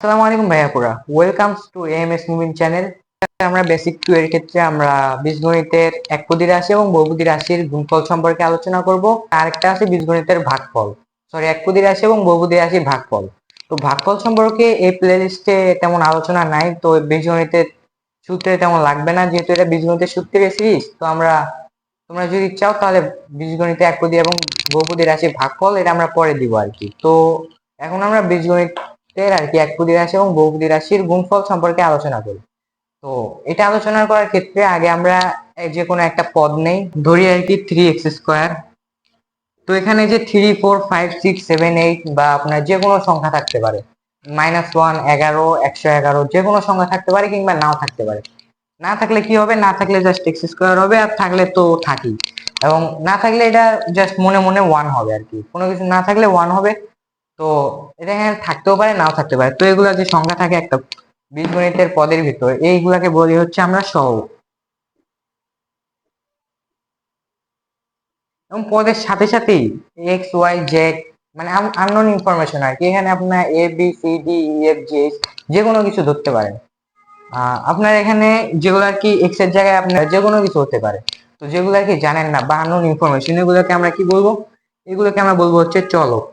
আসসালামু আলাইকুম ভাইয়াপুরা। Welcome to AMS moving channel আমরা বেসিক টু এর ক্ষেত্রে আমরা বীজগণিতের একপদী রাশি এবং বহুপদী রাশির গুণফল সম্পর্কে আলোচনা করব। আরেকটা আছে বীজগণিতের ভাগফল। সরি একপদী রাশি এবং বহুপদী রাশির ভাগফল। তো ভাগফল সম্পর্কে এই প্লেলিস্টে তেমন আলোচনা নাই, তো বীজগণিতের সূত্রে তেমন লাগবে না, যেহেতু এটা বীজগণিতের সূত্রের সিরিজ তো আমরা, তোমরা যদি চাও তাহলে বীজগণিতে একপদী এবং বহুপদী রাশির ভাগফল, এটা আমরা পরে দিব আর কি। তো এখন আমরা বীজগণিত এর আর কি একপদী রাশি এবং বহুপদী রাশির গুণফল সম্পর্কে আলোচনা করি। তো এটা আলোচনা করার ক্ষেত্রে আগে আমরা যে কোনো একটা পদ নেই, ধরি আর কি থ্রি এক্স স্কোয়ার তো এখানে যে three four five six seven eight বা আপনার যে কোনো সংখ্যা থাকতে পারে মাইনাস ওয়ান এগারো, একশো এগারো, যে কোনো সংখ্যা থাকতে পারে কিংবা নাও থাকতে পারে। না থাকলে কি হবে? না থাকলে জাস্ট এক্স স্কোয়ার হবে আর থাকলে তো থাকি এবং না থাকলে এটা জাস্ট মনে মনে ওয়ান হবে আর কি। কোনো কিছু না থাকলে ওয়ান হবে। তো এটা এখানে থাকতেও পারে, নাও থাকতে পারে। তো এগুলা যে সংখ্যা থাকে একটা বীজগণিতের পদের ভিতর, এইগুলাকে বলি হচ্ছে আমরা সহগ। এবং পদের সাথে সাথেই এক্স ওয়াই জেড মানে আননোন ইনফরমেশন আর কি। এখানে আপনার A B C D E F G H যে কোনো কিছু ধরতে পারেন। আপনার এখানে যেগুলো আর কি এক্সের জায়গায় আপনার যে কোনো কিছু হতে পারে। তো যেগুলো আর কি জানেন না বা আননোন ইনফরমেশন এগুলোকে আমরা কি বলব? এগুলোকে আমরা বলব হচ্ছে চলক।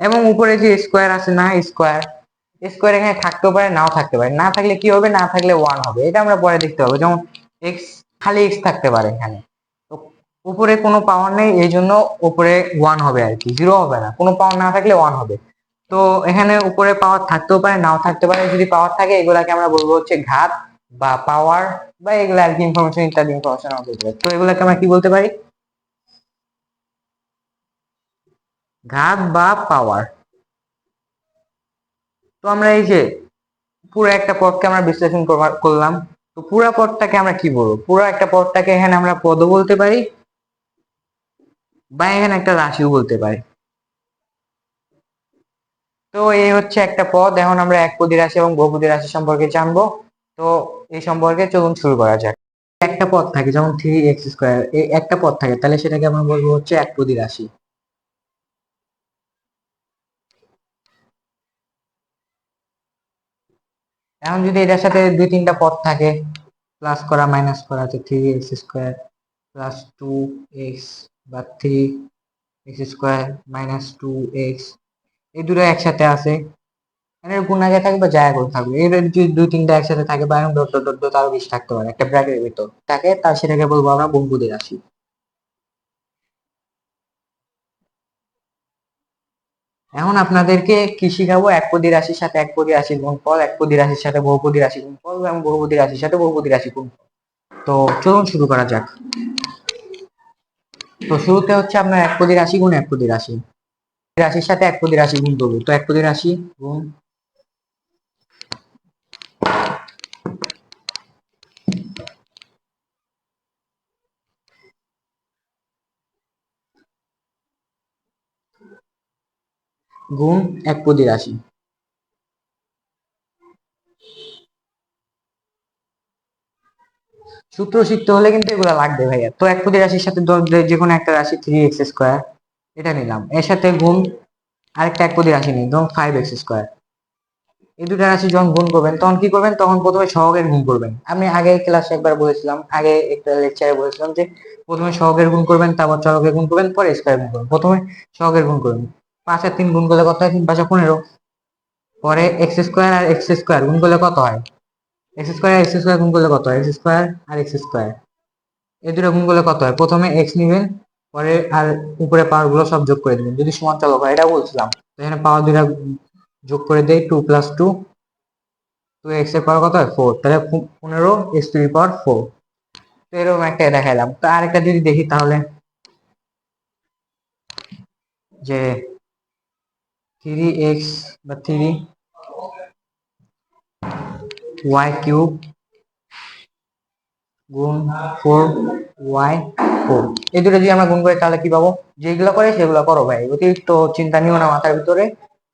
এবং উপরে যে স্কোয়ার আছে না স্কোয়ার স্কোয়ার এখানে থাকতেও পারে, নাও থাকতে পারে। না থাকলে কি হবে? না থাকলে ওয়ান হবে। এটা আমরা পরে দেখতে পাবো। যেমন এক্স খালি এক্স থাকতে পারে এখানে। তো উপরে কোনো পাওয়ার নেই, এই জন্য উপরে ওয়ান হবে আর কি। জিরো হবে না। কোনো পাওয়ার না থাকলে ওয়ান হবে। তো এখানে উপরে পাওয়ার থাকতেও পারে, নাও থাকতে পারে। যদি পাওয়ার থাকে, এগুলাকে আমরা বলব হচ্ছে ঘাত বা পাওয়ার বা এগুলো আর কি ইনফরমেশন ইত্যাদি ইনফরমেশন আমরা তো এগুলাকে আমরা কি বলতে পারি? ঘাত বা পাওয়ার তো আমরা এই যে পুরো একটা পদকে আমরা বিশ্লেষণ করলাম। তো পুরা পদটাকে আমরা কি বলব? পুরো একটা পদটাকে এখানে আমরা পদও বলতে পারি বা এখানে একটা রাশিও বলতে পারি। তো এই হচ্ছে একটা পদ। এখন আমরা এক একপদী রাশি এবং বহুপদী রাশি সম্পর্কে জানব। তো এই সম্পর্কে চলুন শুরু করা যাক। একটা পদ থাকে, যেমন থ্রি এক্স স্কোয়ার এই একটা পদ থাকে, তাহলে সেটাকে আমরা বলব হচ্ছে একপদী রাশি। এখন যদি এটার সাথে দুই তিনটা পদ থাকে প্লাস করা মাইনাস করা আছে three X square plus two X বা three X square minus two X এই দুটো একসাথে আছে। এর গুণ আগে থাকবে বা যায় গুণ থাকবে। এর যদি দুই তিনটা একসাথে থাকে, বা এরকম ডট ডট আরও বেশি থাকতে পারে, একটা ব্র্যাকেটের ভিতর। থাকে তার সেটাকে বলব আমরা বহুপদী রাশি। এখন আপনাদেরকে কি শিখাবো কোটি রাশির সাথে এক কোটি রাশির গুণফল কোটি রাশির সাথে বহুপতি রাশি গুণফল এবং বহুপতি রাশির সাথে বহুপতি রাশি গুণফল। তো চলুন শুরু করা যাক। তো শুরুতে হচ্ছে আপনার এক কোটি রাশি গুণ, এক কোটি রাশি। রাশির সাথে এক কোটি রাশি গুণ করব। তো এক কোটি রাশি গুণ গুণ এক একপদী রাশি। সূত্র শিখতে হলে কিন্তু এগুলো লাগবে ভাইয়া। তো এক একপদী রাশির সাথে যে- কোনো একটা রাশি থ্রি এক্স স্কোয়ার এটা নিলাম। এর সাথে গুণ আরেকটা একপদী রাশি নিই, ধরুন ফাইভ এক্স স্কোয়ার এই দুটা রাশি যখন গুণ করবেন, তখন কি করবেন? তখন প্রথমে সহগের গুণ করবেন। আমি আগে ক্লাসে একবার বলেছিলাম, আগে একটা লেকচারে বলেছিলাম যে, প্রথমে সহগের গুণ করবেন, তারপর চলকের গুণ করবেন, পরে স্কোয়ার গুণ করবেন। প্রথমে সহগের গুণ করবেন পাঁচ আর তিন গুণ করলে কত হয়? তিন পাঁচা পনেরো। পরে এক্স স্কোয়ার আর এক্স স্কোয়ার গুণ করলে কত হয়? এক্স স্কোয়ার এক্স স্কোয়ার গুণ করলে কত হয়? এক্স স্কোয়ার আর এক্স স্কোয়ার এই দুটো গুণ করলে কত হয়? প্রথমে এক্স নিবেন, পরে আর উপরে পাওয়ারগুলো সব যোগ করে দিবেন। যদি সমান চলক হয়, এটা বলছিলাম। এখানে পাওয়ার দুটা যোগ করে দেই টু প্লাস টু টু এক্সের পাওয়ার কত হয়? ফোর তাহলে পনেরো এক্স টু পাওয়ার ফোর তো এরকম একটা দেখাইলাম। তো আরেকটা যদি দেখি তাহলে, যে থ্রি এক্স বা থ্রি ওয়াই কিউব গুণ ফোর ওয়াই ফোর এই দুটো যদি আমরা গুণ করি তাহলে কি পাবো? যেগুলো করে সেগুলো করো ভাই। অতিরিক্ত চিন্তা নিও না মাথার ভিতরে,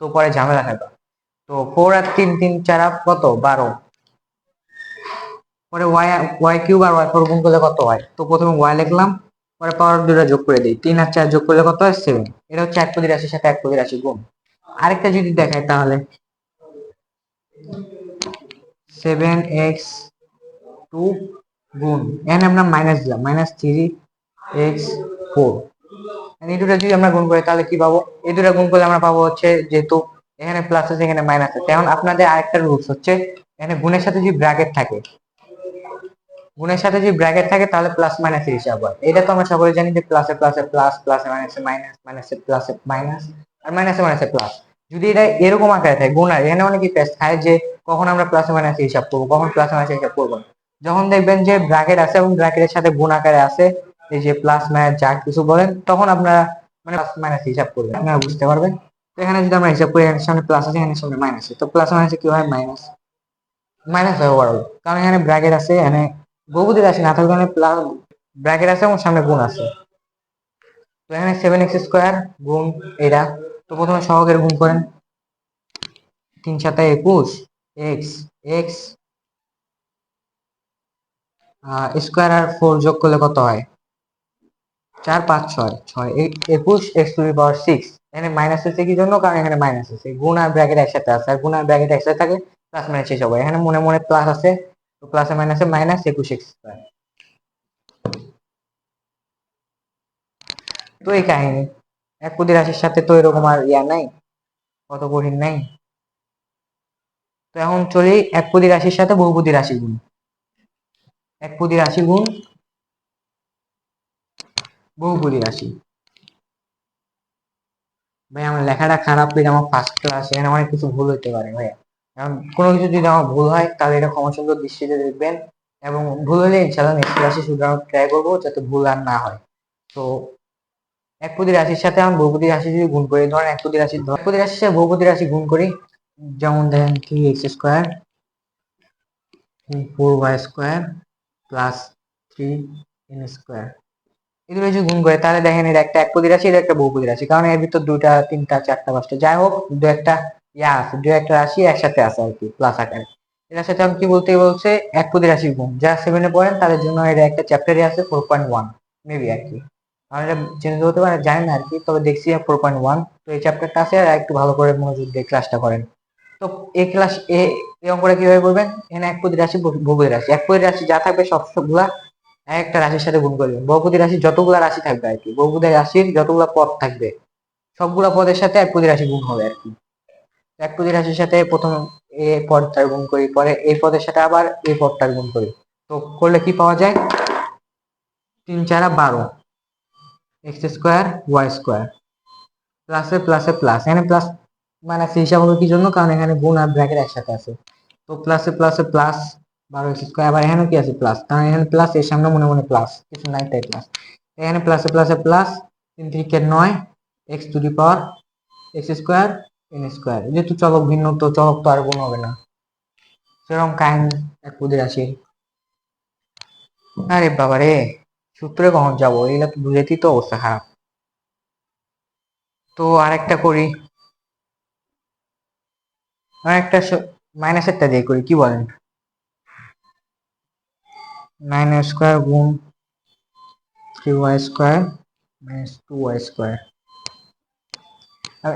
তো পরে ঝামেলা থাকবে তো ফোর আর তিন তিন, চার কত? বারো। পরে ওয়াই ওয়াই কিউব আর ওয়াই ফোর গুণ করলে কত হয়? তো প্রথমে ওয়াই লিখলাম, পরে পাওয়ার দুটো যোগ করে দিই। তিন আর চার যোগ করলে কত হয়? সেভেন এটা হচ্ছে এক পদি রাশির সাথে এক পদি রাশি গুণ। আরেকটা যদি দেখায় তাহলে। সেভেন এক্স টু গুণ, এখানে আমরা মাইনাস দিলাম মাইনাস থ্রি এক্স ফোর এই দুটো যদি আমরা গুণ করি, তাহলে কি পাবো? এই দুটো গুণ করলে আমরা পাবো হচ্ছে যেহেতু এখানে প্লাস আছে, এখানে মাইনাস আছে। এখন আপনাদের আরেকটা রুলস হচ্ছে, এখানে গুণের সাথে যদি ব্র্যাকেট থাকে, গুণের সাথে যদি ব্র্যাকেট থাকে, তাহলে প্লাস মাইনাস হিসাব হয় এটা তো আমরা সকলে জানি যে প্লাসে প্লাসে প্লাস প্লাসে মাইনাসে মাইনাস মাইনাসে প্লাসে মাইনাস আর মাইনাসে মাইনাসে প্লাস যদি এটা এরকম আকারে থাকে, গুণ আর এখানে অনেকে পেস্ট খায় যে কখন আমরা প্লাসে মাইনাসে হিসাব করব, কখন প্লাসে মাইনাসে হিসাব করব যখন দেখবেন যে ব্র্যাকেট আছে এবং ব্র্যাকেটের সাথে গুণ আকারে আছে, এই যে প্লাস মাইনাস যা কিছু বলেন, তখন আপনারা মানে প্লাস মাইনাস হিসাব করবেন। আপনারা বুঝতে পারবেন? তো এখানে যদি আমরা হিসাব করি, এখানে সামনে প্লাস আছে, এখানে সামনে মাইনাস আছে। তো প্লাস মাইনাসে কি হয়? মাইনাস মাইনাস হয় ওভারঅল কারণ এখানে ব্র্যাকেট আছে, এখানে বহুপতি রাশি না থাকলে এখানে প্লাস ব্র্যাকেট আছে এবং সামনে গুণ আছে। তো এখানে সেভেন এক্স স্কোয়ার গুণ এটা। তো প্রথমে সহগের গুণ করেন। তিন সাথে একুশ, এক্স এক্স স্কোয়ার আর ফোর যোগ করলে কত হয়? চার, পাঁচ, ছয় ছয় একুশ, X to the power six. এখানে মাইনাস হচ্ছে কি জন্য? কারণ এখানে মাইনাস আছে। গুণ আর ব্র্যাকেট একসাথে আছে। আর গুণ আর ব্র্যাকেট একসাথে থাকে প্লাস মাইনাস শেষ হবে। এখানে মনে মনে প্লাস আছে। তো প্লাসে মাইনাসে মাইনাস একুশ এক্স স্কোয়ার তো এই কাহিনী। এক কোটি রাশির সাথে তো এরকম আর ইয়া নাই কত কঠিন নাই। তো এখন চলি এক কোটি রাশির সাথে বহুপতি রাশি গুণ। এক কোটি রাশি গুণ বহুপতি রাশি। ভাই, আমার লেখাটা খারাপ পেয়ে আমার ফার্স্ট ক্লাস এখানে অনেক কিছু ভুল হতে পারে ভাইয়া কারণ কোনো কিছু যদি আমার ভুল হয়, তাহলে এটা ক্ষমা সুন্দর দৃষ্টিতে দেখবেন। এবং ভুল হলে ইনশাল্লাহ নেক্সট ক্লাসে শুধরানোর ট্রাই করব, যাতে ভুল আর না হয়। তো এক পদি রাশির সাথে আমি বহুপতি রাশি যদি গুণ করি, ধরেন এক পদি রাশি এক পদি রাশির সাথে বহুপতি রাশি গুণ করি, যেমন দেখেন three X square four Y square plus three N square এগুলো যদি গুণ করে, তাহলে দেখেন এর একটা এক পদি রাশি এর একটা বহুপতি রাশি। কারণ এর ভিতর দুইটা, তিনটা, চারটা, পাঁচটা, যাই হোক, দু একটা ইয়া আছে, দু একটা রাশি একসাথে আছে আর কি প্লাস আকারে। এটার সাথে আমি কি বলতে বলছে? এক পদি রাশি গুণ। যারা সেভেনে পড়েন, তাদের জন্য এটা একটা চ্যাপ্টারে আছে ফোর পয়েন্ট ওয়ান মেবি আর কি। আমার এটা চেঞ্জ হতে পারে, জানি না আর কি, তবে দেখছি ফোর পয়েন্ট ওয়ান তো এই চ্যাপ্টারটা আছে আর একটু ভালো করে মনোযোগ দিয়ে ক্লাসটা করেন। তো এই ক্লাস এ এরকম করে কীভাবে করবেন? এখানে এক পদি রাশি বহুপতি রাশি। এক পদি রাশি যা থাকবে সব সবগুলা এক একটা রাশির সাথে গুণ করবেন। বহুপতি রাশি যতগুলা রাশি থাকবে আর কি বহুপতি রাশির যতগুলা পদ থাকবে, সবগুলা পদের সাথে এক পদি রাশি গুণ হবে আর কি। এক পদি রাশির সাথে প্রথম এ পদটার গুণ করি, পরে এই পদের সাথে আবার এই পদটার গুণ করি। তো করলে কি পাওয়া যায়? তিন, চারা বারো। X square, Y square. প্লাসে প্লাসে প্লাস। এখানে প্লাস মানে হিসাব হবে কি জন্য? কারণ এখানে গুণ আর ব্র্যাকেট একসাথে আছে। তো প্লাসে প্লাসে প্লাস বারো এক্স স্কোয়ার। আবার এখানে কি আছে? প্লাস। কারণ এখানে প্লাস, এর সামনে মনে মনে প্লাস। কিছু নাই, তাই প্লাস। এখানে প্লাসে প্লাসে প্লাস তিন তিরিকে নয়, X to the power X square, N square. যেহেতু চলক ভিন্ন, তো চলক তো আর গুণ হবে না। সেরকম কাহিনী এক পুদের আসি। আরে বাবা রে সূত্রে কখন যাব এগুলা তো বুঝেতেই তো, অবস্থা খারাপ। তো আরেকটা করি। আরেকটা মাইনাসেরটা দিয়ে করি, কি বলেন? নাইন স্কোয়ার গুণ three Y square minus two Y square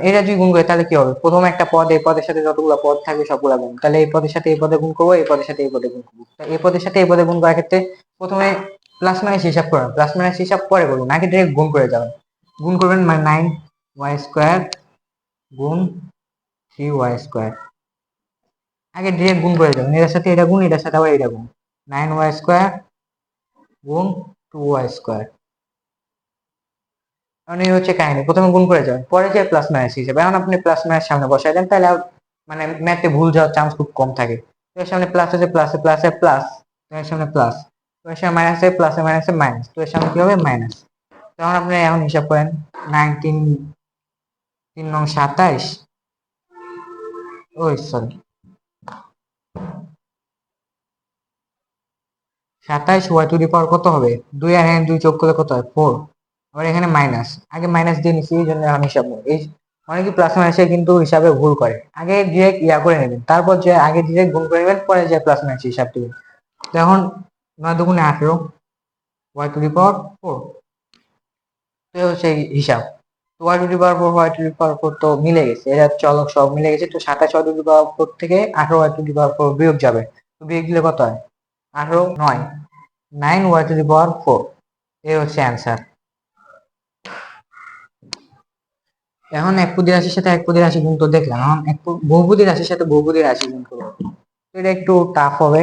এটা যদি গুণ করি, তাহলে কি হবে? প্রথমে একটা পদ, এই পদের সাথে যতগুলো পদ থাকবে সবগুলা গুণ। তাহলে এই পদের সাথে এই পদে গুণ করব, এই পদের সাথে এই পদে গুণ করব। এই পদের সাথে এই পদে গুণ করার ক্ষেত্রে প্রথমে প্লাস মাইনাস হিসাব করবেন প্লাস মাইনাস হিসাব পরে করবেন নাকি ডিরেক্ট গুণ করে যাবেন। গুণ করবেন মানে নাইন ওয়াই স্কোয়ার গুণ থ্রি ওয়াই স্কোয়ার আগে ডিরেক্ট গুণ করে যাবেন, এটার সাথে এটা গুণ, এটার সাথে আবার এটা গুণ। নাইন ওয়াই স্কোয়ার গুণ টু ওয়াই স্কোয়ার মানে এই হচ্ছে কাহিনী, প্রথমে গুণ করে যাবেন, পরে যে প্লাস মাইনাস হিসেবে। এখন আপনি প্লাস মাইনাস সামনে বসাই দেন, তাহলে মানে ম্যাথে ভুল যাওয়ার চান্স খুব কম থাকে। এর সামনে প্লাস আছে প্লাসে প্লাসে প্লাস এর সামনে প্লাস এর সামনে মাইনাসে প্লাসে মাইনাসে মাইনাস তো এর সামনে কি হবে? মাইনাস তখন আপনি এখন হিসাব করেন নাইনটিন তিন নং সাতাইশ। ওই সরি সাতাইশ ওয়াই টু দি পাওয়ার কত হবে? দুই আর এখানে দুই যোগ করলে কত হয়? ফোর আবার এখানে মাইনাস আগে মাইনাস দিয়ে নিচ্ছি এই জন্য এখন হিসাব। এই অনেকে প্লাস মাইনাসে কিন্তু হিসাবে ভুল করে। আগে ডিরেক্ট ইয়া করে নেবেন। তারপর যে আগে ডিরেক্ট গুণ করে নেবেন, পরে যে প্লাস মাইনাস হিসাব দিবেন। তো এখন নয় দুগুণে আঠেরো। Y to the power four তো হচ্ছে হিসাব। তো Y to the power four Y to power four তো মিলে গেছে। এরা চলক সব মিলে গেছে। তো সাতাশ ওয়াই টু পাওয়ার ফোর থেকে আঠারো Y to the power four বিয়োগ যাবে। তো বিয়োগ দিলে কত হয়? আঠারো, নয়। Nine Y to power four এই হচ্ছে অ্যান্সার এখন এক পুদি রাশির সাথে এক পুদি রাশি গুণ তো দেখলাম। এখন এক পু- রাশির সাথে বহুপদী রাশি গুণ করব। এটা একটু টাফ হবে।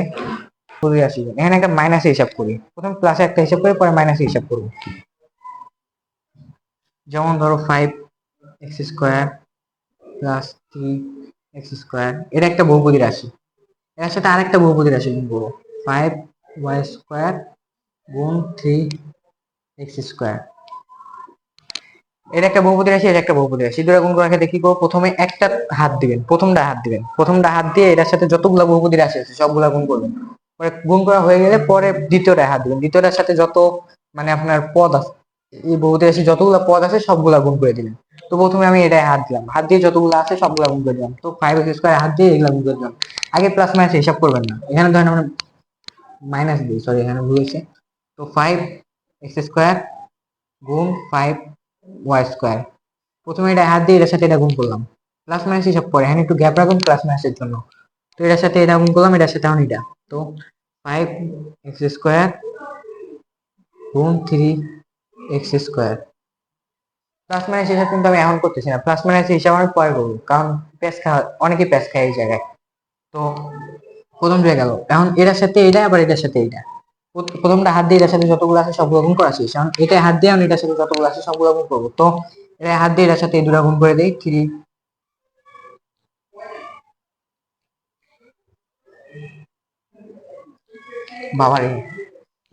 গুণ এখানে একটা মাইনাসে হিসাব করি। প্রথম প্লাসে একটা হিসাব করে, পরে মাইনাসে হিসাব করব। যেমন ধরো five X square plus three X square এটা একটা বহুপদী রাশি। এর সাথে আরেকটা বহুপদী রাশি করব। ফাইভ ওয়াই স্কোয়ার গুণ থ্রি এক্স স্কোয়ার এটা একটা বহুপদী রাশি, এটা একটা বহুপদী রাশি। দুটো গুণ করার ক্ষেত্রে কি করব। প্রথমে একটা হাত দিবেন, প্রথমটা হাত দিবেন। প্রথমটা হাত দিয়ে এটার সাথে যতগুলা বহুপদী রাশি আছে, সবগুলা গুণ করবেন। গুণ করা হয়ে গেলে পরে দ্বিতীয়টা হাত দিবেন। দ্বিতীয়টার সাথে যত মানে আপনার পদ আছে এই বহুপদী রাশি যতগুলা পদ আছে সবগুলা গুণ করে দিলেন। তো প্রথমে আমি এটাই হাত দিলাম। হাত দিয়ে যতগুলো আছে সবগুলা গুণ করে দিলাম। তো ফাইভ এক্স স্কোয়ার হাত দিয়ে এগুলা গুণ করে দিলাম। আগে প্লাস মাইনাস হিসাব করবেন না। এখানে ধরেন আমরা মাইনাস দিই সরি এখানে ভুল হয়েছে। তো ফাইভ এক্স স্কোয়ার গুণ ফাইভ ওয়াই স্কোয়ার প্রথমে এটা হাত দিয়ে এটার সাথে এটা গুণ করলাম। প্লাস মাইনাস হিসাব পরে এখানে একটু গ্যাপ রাখুন প্লাস মাইনাসের জন্য। তো এটার সাথে এটা গুণ করলাম, এটার সাথে এখন এটা তো ফাইভ এক্স স্কোয়ার গুণ three X square plus minus হিসাব কিন্তু আমি এখন করতেছি না। প্লাস মাইনাস হিসাব আমি পরে করব, কারণ প্যাস খাওয়া অনেকেই প্যাস খায় এই জায়গায়। তো প্রথম হয়ে গেল। এখন এটার সাথে এটা, আবার এটার সাথে এটা। প্রথমটা হাত দিয়ে এটার সাথে যতগুলো আছে সবগুলো গুণ করা শেষ। এখন এটা হাত দিয়ে আমি এটার সাথে যতগুলো আছে সবগুলো গুণ করব। তো এটা হাত দিয়ে এটার সাথে এই দুটো গুণ করে দেই থ্রি বাবারে।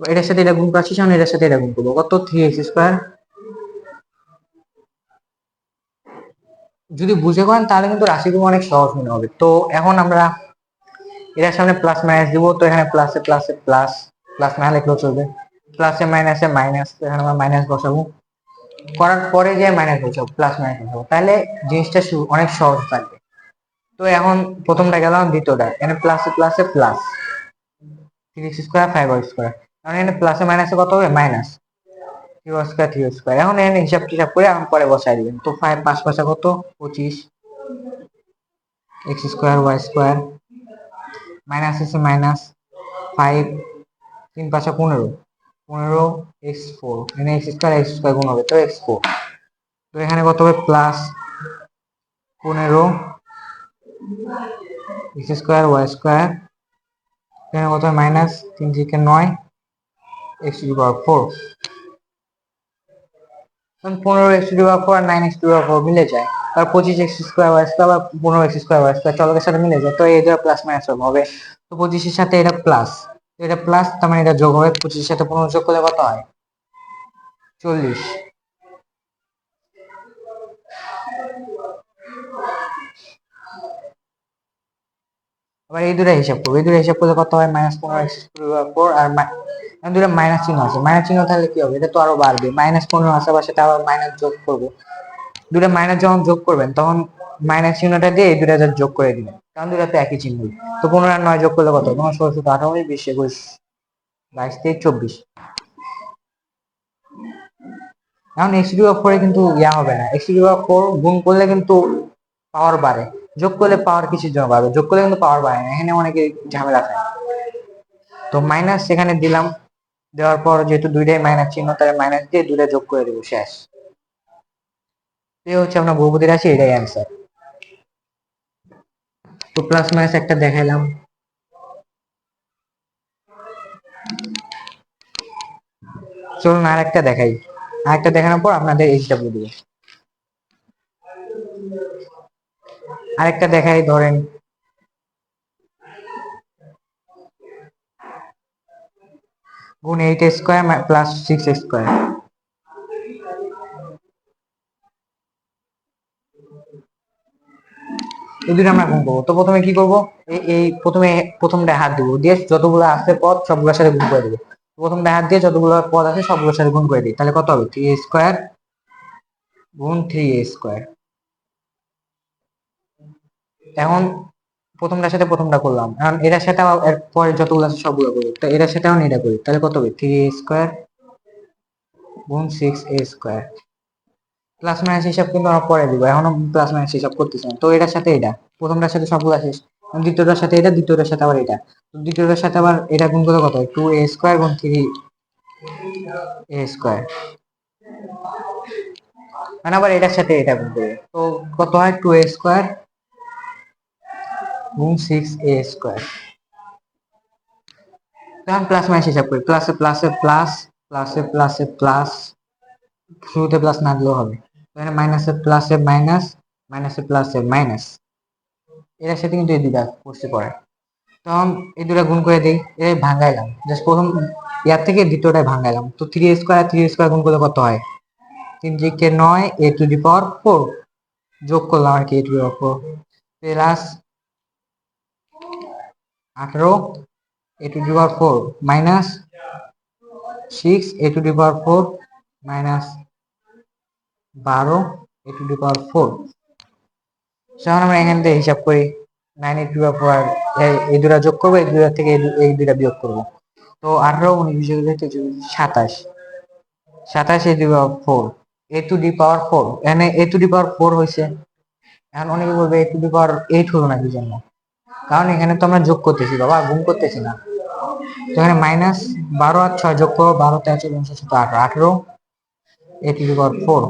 এটার সাথে এটা গুণ করাচ্ছি এখন এটার সাথে এটা গুণ করব। কত থ্রি এক্স স্কোয়ার যদি বুঝে করেন, তাহলে কিন্তু রাশিগুলো অনেক সহজ মনে হবে। তো এখন আমরা এটার সামনে প্লাস মাইনাস দিব, তো এখানে প্লাসে প্লাসে প্লাস প্লাস না লিখলেও চলবে? প্লাসে মাইনাসে মাইনাস এখানে আমরা মাইনাস বসাবো। করার পরে যে মাইনাস বসাবো প্লাস মাইনাস বসাবো। তাহলে জিনিসটা অনেক সহজ থাকবে। তো এখন প্রথমটা গেলাম, দ্বিতীয়টা। এখানে প্লাসে প্লাসে plus three square five square এখন এখানে প্লাসে মাইনাসে কত হবে? Minus three square three square এখন এখানে হিসাব টিসাব করে এখন পরে বসাই দিবেন। তো ফাইভ পাঁচ পাশে কত? পঁচিশ। X square Y square minus আছে মাইনাস ফাইভ তিন পাঁচা পনেরো। পনেরো এক্স ফোর এখানে এক্স স্কোয়ার এক্স স্কোয়ার গুণ হবে, তো এক্স ফোর তো এখানে কত হবে? প্লাস পনেরো। এক্স স্কোয়ার ওয়াই স্কোয়ার এখানে কত মাইনাস তিন থেকে নয়, এক্স টু পাওয়ার ফোর। পনেরো X to power four R nine X to power four মিলে যায়। আর পঁচিশ এক্স স্কোয়ার ওয়াই স্কোয়ার বা পনেরো এক্স স্কোয়ার ওয়াই স্কোয়ার চলকের সাথে মিলে যায়। তো এই দুটো প্লাস মাইনাস হবে তো পঁচিশের সাথে এটা প্লাস এটা প্লাস তার মানে এটা যোগ হবে। পঁচিশের সাথে পনেরো যোগ করলে কত হয়? চল্লিশ। আবার এই দুটো হিসাব করব। এই দুটো হিসাব করলে কত হয়? মাইনাস পনেরো এক্স ফোর আর দুটো মাইনাস চিহ্ন আছে। মাইনাস চিহ্ন তাহলে কি হবে? এটা তো আরও বাড়বে। মাইনাস পনেরো আছে, আবার মাইনাস যোগ করব। দুটো মাইনাস যখন যোগ করবেন, তখন মাইনাস চিহ্নটা দিয়ে এই দুটো যোগ করে দিবেন, কারণ দুটো তো একই চিহ্ন। তো পনেরো আর নয় যোগ করলে কত? তোমার ষোলো, সতেরো, আঠারো বিশ, একুশ, বাইশ, তেইশ, চব্বিশ। এখন এক্স ডি ফোরে কিন্তু ইয়া হবে না। এক্স ডি ফোর গুণ করলে কিন্তু পাওয়ার বাড়ে। যোগ করলে পাওয়ার কিছু জন্য বাড়বে যোগ করলে কিন্তু পাওয়ার বাড়ে না, এখানে অনেকে ঝামেলা খায়। তো মাইনাস সেখানে দিলাম, দেওয়ার পর যেহেতু দুইটাই মাইনাস চিহ্ন, তাহলে মাইনাস দিয়ে দুইটা যোগ করে দেবো, শেষ। এই হচ্ছে আপনার বহুপতি রাশি, এটাই অ্যান্সার তো প্লাস মাইনাস একটা দেখাইলাম। চলুন আর একটা দেখাই। আর একটা দেখানোর পর আপনাদের এইচ ডাব্লিউ দিব। আরেকটা দেখাই, ধরেন। গুণ eight square plus six square. এই আমরা গুণ করব। তো প্রথমে কি করব? এই প্রথমে প্রথমটা হাত দিব। দিয়ে যতগুলো আছে পদ সবগুলোর সাথে গুণ করে দেবো। প্রথমটা হাত দিয়ে যতগুলো পদ আছে, সবগুলোর সাথে গুণ করে দিই। তাহলে কত হবে? থ্রি স্কোয়ার গুণ থ্রি স্কোয়ার এখন প্রথমটার সাথে প্রথমটা করলাম। এখন এটার সাথে এর পরে যতগুলো আছে সবগুলো করি তো এটার সাথে এখন এটা করি। তাহলে কত হবে? থ্রি স্কোয়ার গুণ six A square plus minus হিসাব কিন্তু আমরা পরে দিব। এখনও প্লাস মাইনাস হিসাব করতেছি তো এটার সাথে এটা। প্রথমটার সাথে সবগুলো শেষ। দ্বিতীয়টার সাথে এটা, দ্বিতীয়টার সাথে আবার এটা। দ্বিতীয়টার সাথে আবার এটা গুণ করলে কত হয়? টু এ স্কোয়ার গুণ থ্রি এ স্কোয়ার মানে আবার এটার সাথে এটা গুণ করবে। তো কত হয়? টু এ স্কোয়ার গুণ সিক্স এ স্কোয়ার তখন প্লাস মাইনাস হিসাব করি প্লাসে প্লাসে প্লাস প্লাসে প্লাসে প্লাস শুরুতে প্লাস না দিলেও হবে। এখানে মাইনাসে প্লাসে মাইনাস মাইনাসে প্লাসে মাইনাস এটার সাথে কিন্তু এই দুটা করতে পড়ে। তখন এই দুটা গুণ করে দিই এটাই ভাঙাইলাম জাস্ট প্রথম ইয়ার থেকে দ্বিতীয়টায় ভাঙাইলাম তো থ্রি স্কোয়ার থ্রি স্কোয়ার গুণ করলে কত হয়? তিন দিকে নয় এ টু দি পাওয়ার ফোর যোগ করলাম আর কি A to the power four plus আঠারো A to the power four minus six A to the power four minus বারো A to the power four যখন আমরা এখান থেকে হিসাব করি নাইন এ টু দি পাওয়ার এই দুটা যোগ করব, এই দুটা থেকে এই দুটা বিয়োগ করব। তো আঠারো উনিশ সাতাশ সাতাশ A to the power four A to the power four এখানে A to the power four হয়েছে। এখন অনেকে বলবে A to the power eight হলো নাকি জন্য? কারণ এখানে তো আমরা যোগ করতেছি, বাবা, গুণ করতেছি না। তো এখানে মাইনাস বারো আর ছয় যোগ করো বারো, তেরো, চোদ্দ ষোলো আঠারো আঠারো, A to power four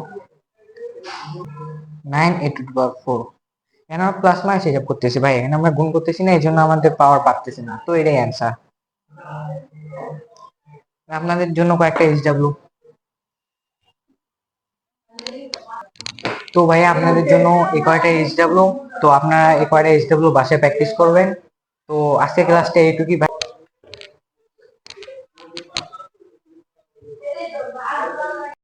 nine A to power four. এখানে আমরা প্লাস মাইনাস হিসাব করতেছি, ভাই, এখানে আমরা গুণ করতেছি না এই জন্য আমাদের পাওয়ার পাচ্তেছি না। তো এটাই অ্যান্সার আপনাদের জন্য কয়েকটা এইচডাব্লিউ তো ভাই আপনাদের জন্য এই কয়টা এইচডাব্লিউ তো আপনারা এই কয়টা এইচডাব্লিউ বাসায় প্র্যাকটিস করবেন? তো আজকে ক্লাসটা এইটুকুই।